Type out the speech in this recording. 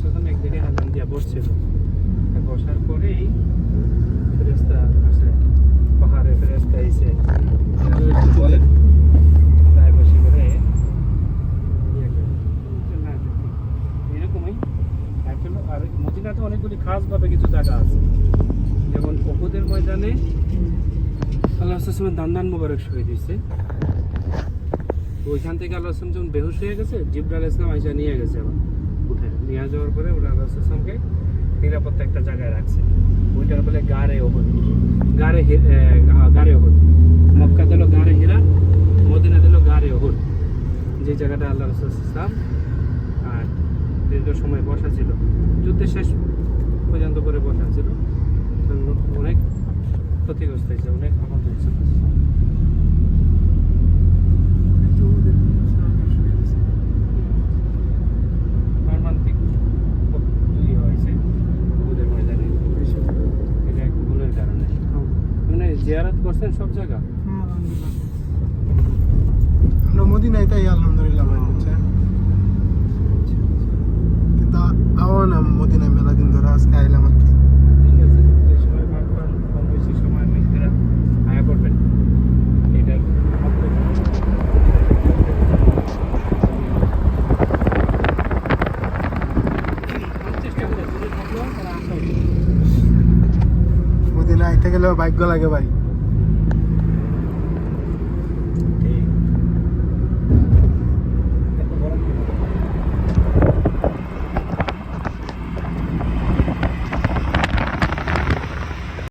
সাল্লাম জায়গায় আজান দিয়া বসছিল। বসার পরেই ফেরেস্তা আসে। পাহাড়ে ফেরেস্তা এসে বলে বসে করে ইয়ে এরকমই। আর মদিনাতে অনেকগুলি খাসভাবে কিছু জায়গা আছে। যেমন অপুদের ময়দানে আল্লাহ আসলামের দান দান মোবারক শহীদ হয়েছে তো ওইখান থেকে আল্লাহ আসলাম যখন বেহুশ হয়ে গেছে জিব্রাল ইসলাম আইসা নিয়ে গেছে আবার। নিয়ে যাওয়ার পরে ওরা আসলামকে নিরাপত্তা একটা জায়গায় রাখছে। ওইটার বলে গাড়ে ওহদ গাড়ে গাড়ে ওহদ মক্কা দিল গাড়ে হীরা, মদিনা দিল গাড়ে ওহদ যে জায়গাটা আল্লাহ রসুলাম আর দীর্ঘ সময় বসা ছিল। যুদ্ধের শেষ পর্যন্ত করে বসা ছিল। অনেক ক্ষতিগ্রস্ত হয়েছে, অনেক আহত হয়েছে। জিয়ারত করছেন সব জায়গা? আমরা মদিনায় তাই আলহামদুলিল্লাহ আইতে গেলেও ভাগ্য লাগে ভাই। ঠিক।